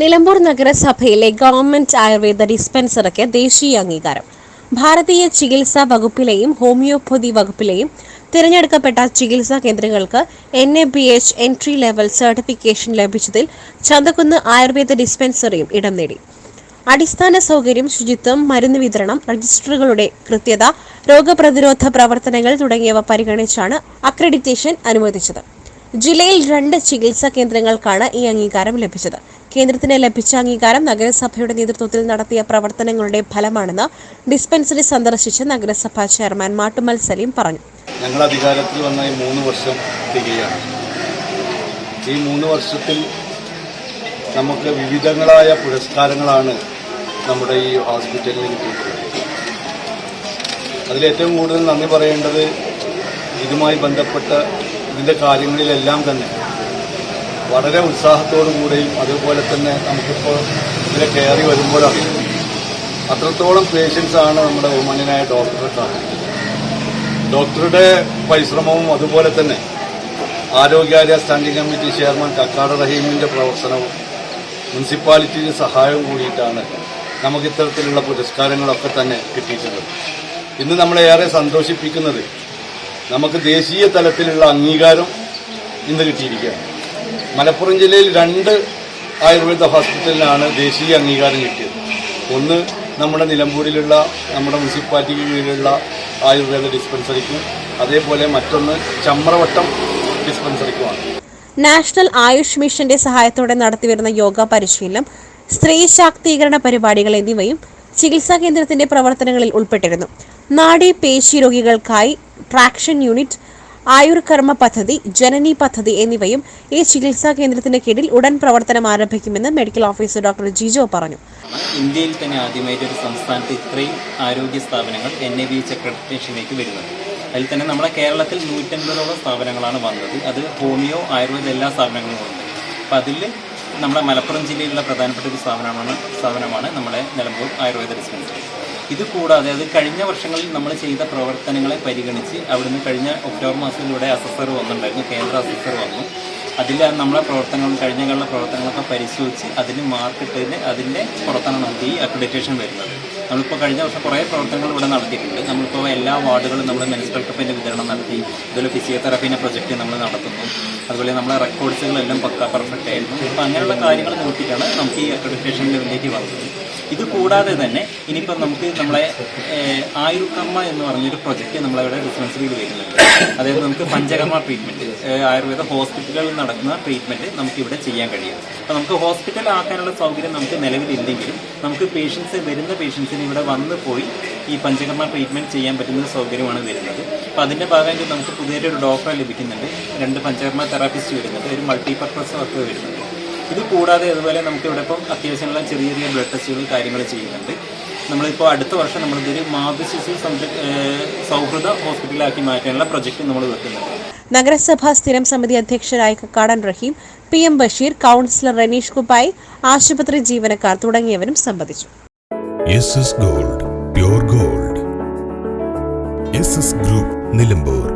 നിലമ്പൂർ നഗരസഭയിലെ ഗവൺമെന്റ് ആയുർവേദ ഡിസ്പെൻസറിക്ക് ദേശീയ അംഗീകാരം. ഭാരതീയ ചികിത്സാ വകുപ്പിലെയും ഹോമിയോപ്പതി വകുപ്പിലെയും തിരഞ്ഞെടുക്കപ്പെട്ട ചികിത്സാ കേന്ദ്രങ്ങൾക്ക് N A B H entry level certification ലഭിച്ചതിൽ ചന്തക്കുന്ന് ആയുർവേദ ഡിസ്പെൻസറിയും ഇടം നേടി. അടിസ്ഥാന സൗകര്യം ശുചിത്വം മരുന്ന് വിതരണം രജിസ്റ്ററുകളുടെ കൃത്യത രോഗപ്രതിരോധ പ്രവർത്തനങ്ങൾ തുടങ്ങിയവ പരിഗണിച്ചാണ് അക്രഡിറ്റേഷൻ അനുവദിച്ചത്. ജില്ലയിൽ രണ്ട് ചികിത്സാ കേന്ദ്രങ്ങൾക്കാണ് ഈ അംഗീകാരം ലഭിച്ചത്. കേന്ദ്രത്തിന് ലഭിച്ച അംഗീകാരം നഗരസഭയുടെ നേതൃത്വത്തിൽ നടത്തിയ പ്രവർത്തനങ്ങളുടെ ഫലമാണെന്ന് ഡിസ്പെൻസറി സന്ദർശിച്ച നഗരസഭാ ചെയർമാൻ മാട്ടുമൽ സലീം പറഞ്ഞു. ഞങ്ങൾ അധികാരത്തിൽ വന്ന ഈ മൂന്ന് വർഷം തികയാണ്. ഈ മൂന്ന് വർഷത്തിൽ നമുക്ക് വിവിധങ്ങളായ പുരസ്കാരങ്ങളാണ് നമ്മുടെ ഈ ഹോസ്പിറ്റലിന് കിട്ടിയിട്ടുള്ളത്. അതിലേറ്റവും കൂടുതൽ നന്ദി പറയേണ്ടത് ഇതുമായി ബന്ധപ്പെട്ട ഇതിന്റെ കാര്യങ്ങളിലെല്ലാം തന്നെ വളരെ ഉത്സാഹത്തോടു കൂടെയും അതുപോലെ തന്നെ നമുക്കിപ്പോൾ ഇതിലെ കയറി വരുമ്പോഴാണ് അത്രത്തോളം പേഷ്യൻസ് ആണ് നമ്മുടെ ബഹുമാന്യനായ ഡോക്ടറെ കാണുന്നത് ഡോക്ടറുടെ പരിശ്രമവും അതുപോലെ തന്നെ ആരോഗ്യാലയ സ്റ്റാൻഡിംഗ് കമ്മിറ്റി ചെയർമാൻ കക്കാട് റഹീമിന്റെ പ്രവർത്തനവും മുനിസിപ്പാലിറ്റിയുടെ സഹായവും കൂടിയിട്ടാണ് നമുക്ക് ഇത്തരത്തിലുള്ള പുരസ്കാരങ്ങളൊക്കെ തന്നെ കിട്ടിയിട്ടുള്ളത്. ഇന്ന് നമ്മളെ ഏറെ സന്തോഷിപ്പിക്കുന്നത് നമുക്ക് ദേശീയ തലത്തിലുള്ള അംഗീകാരം ഇന്ന് കിട്ടിയിരിക്കുകയാണ്. മലപ്പുറം ജില്ലയിൽ രണ്ട് ആയുർവേദ ഹോസ്പിറ്റലിനാണ് ദേശീയ അംഗീകാരം കിട്ടിയത്. ഒന്ന് നമ്മുടെ നിലമ്പൂരിലുള്ള നമ്മുടെ മുനിസിപ്പാലിറ്റിക്ക് കീഴിലുള്ള ആയുർവേദ ഡിസ്പെൻസറിക്കും അതേപോലെ മറ്റൊന്ന് ചമ്രവട്ടം ഡിസ്പെൻസറിക്കുമാണ്. നാഷണൽ ആയുഷ് മിഷന്റെ സഹായത്തോടെ നടത്തിവരുന്ന യോഗ പരിശീലനം സ്ത്രീ ശാക്തീകരണ പരിപാടികൾ എന്നിവയും ചികിത്സാ കേന്ദ്രത്തിന്റെ പ്രവർത്തനങ്ങളിൽ ഉൾപ്പെട്ടിരുന്നു. നാഡി പേശി രോഗികൾക്കായി ട്രാക്ഷൻ യൂണിറ്റ് ആയുർകർമ്മ പദ്ധതി ജനനി പദ്ധതി എന്നിവയും ഈ ചികിത്സാ കേന്ദ്രത്തിന്റെ കീഴിൽ ഉടൻ പ്രവർത്തനം ആരംഭിക്കുമെന്ന് മെഡിക്കൽ ഓഫീസർ ഡോക്ടർ ജിജോ പറഞ്ഞു. ഇന്ത്യയിൽ തന്നെ ആദ്യമായിട്ട് ഒരു സംസ്ഥാനത്ത് ഇത്രയും ആരോഗ്യ സ്ഥാപനങ്ങൾ എൻ എ ബി എച്ച് വരുന്നത്. അതിൽ തന്നെ നമ്മുടെ കേരളത്തിൽ നൂറ്റൻപതോളം സ്ഥാപനങ്ങളാണ് വന്നത്. അത് ഹോമിയോ ആയുർവേദ എല്ലാ സ്ഥാപനങ്ങളും ഉണ്ട്. അപ്പോൾ അതിൽ നമ്മുടെ മലപ്പുറം ജില്ലയിലുള്ള പ്രധാനപ്പെട്ട ഒരു സ്ഥാപനമാണ് സ്ഥാപനമാണ് നമ്മുടെ നിലമ്പൂർ ആയുർവേദ ഡിസ്പെൻസറി ഇത് കൂടാതെ അത് കഴിഞ്ഞ വർഷങ്ങളിൽ നമ്മൾ ചെയ്ത പ്രവർത്തനങ്ങളെ പരിഗണിച്ച് അവിടുന്ന് കഴിഞ്ഞ ഒക്ടോബർ മാസത്തിലൂടെ അസസർ വന്നിട്ടുണ്ടായിരുന്നു കേന്ദ്ര അസസർ വന്നു. അതിൽ നമ്മളെ പ്രവർത്തനങ്ങൾ കഴിഞ്ഞ കാല പ്രവർത്തനങ്ങളൊക്കെ പരിശോധിച്ച് അതിന് മാർക്കിട്ടതിന് അതിന്റെ പുറത്താണ് നമുക്ക് ഈ അക്രഡിറ്റേഷൻ വരുന്നത്. നമ്മളിപ്പോൾ കഴിഞ്ഞ വർഷം കുറേ പ്രവർത്തനങ്ങൾ ഇവിടെ നടത്തിയിട്ടുണ്ട്. നമ്മളിപ്പോൾ എല്ലാ വാർഡുകളും നമ്മൾ മെൻസ്ട്രൽ കപ്പിന്റെ വിതരണം നടത്തി അതുപോലെ ഫിസിയോതെറാപ്പീന്റെ പ്രൊജക്റ്റ് നമ്മൾ നടത്തുന്നു. അതുപോലെ നമ്മളെ റെക്കോർഡ്സുകളെല്ലാം പക്ക പെർഫെക്റ്റ് ആയിരുന്നു. അപ്പോൾ അങ്ങനെയുള്ള കാര്യങ്ങൾ നോക്കിയിട്ടാണ് നമുക്ക് ഈ അക്രഡിറ്റേഷൻ ലെവലിലേക്ക് വന്നത്. ഇത് കൂടാതെ തന്നെ ഇനിയിപ്പം നമുക്ക് നമ്മളെ ആയുർക്കമ്മ എന്ന് പറഞ്ഞൊരു പ്രൊജക്റ്റ് നമ്മളിവിടെ ഡിസ്പെൻസറിയിൽ വരുന്നുണ്ട്. അതായത് നമുക്ക് പഞ്ചകർമ്മ ട്രീറ്റ്മെന്റ് ആയുർവേദ ഹോസ്പിറ്റലുകളിൽ നടക്കുന്ന ട്രീറ്റ്മെന്റ് നമുക്ക് ഇവിടെ ചെയ്യാൻ കഴിയും. അപ്പോൾ നമുക്ക് ഹോസ്പിറ്റൽ ആക്കാനുള്ള സൗകര്യം നമുക്ക് നിലവിലില്ലെങ്കിലും നമുക്ക് പേഷ്യൻസ് വരുന്ന പേഷ്യൻസിന് ഇവിടെ വന്ന് പോയി ഈ പഞ്ചകർമ്മ ട്രീറ്റ്മെന്റ് ചെയ്യാൻ പറ്റുന്ന സൗകര്യമാണ് വരുന്നത്. അപ്പോൾ അതിന്റെ ഭാഗമായിട്ട് നമുക്ക് പുതിയൊരു ഡോക്ടറെ ലഭിക്കുന്നുണ്ട്. രണ്ട് പഞ്ചകർമ്മ തെറാപ്പിസ്റ്റ് വരുന്നുണ്ട്. ഒരു മൾട്ടിപർപ്പസ് വർക്ക് വരുന്നുണ്ട്. ഇത് കൂടാതെ അതുപോലെ നമുക്ക് ഇവിടെ ഇപ്പം അത്യാവശ്യമുള്ള ചെറിയ ചെറിയ ബ്ലഡ് ടെസ്റ്റുകൾ കാര്യങ്ങൾ ചെയ്യുന്നുണ്ട്. നമ്മളിപ്പോൾ അടുത്ത വർഷം നമ്മളിതൊരു മാതൃശിശു സൗഹൃദ ഹോസ്പിറ്റലാക്കി മാറ്റാനുള്ള പ്രൊജക്റ്റ് നമ്മൾ വെക്കുന്നുണ്ട്. നഗരസഭാ സ്ഥിരം സമിതി അധ്യക്ഷരായ Kakkadan Raheem P M Basheer councillor Ranish Kuppayi ആശുപത്രി ജീവനക്കാർ തുടങ്ങിയവരും സംബന്ധിച്ചു. Gold pure gold group Nilambur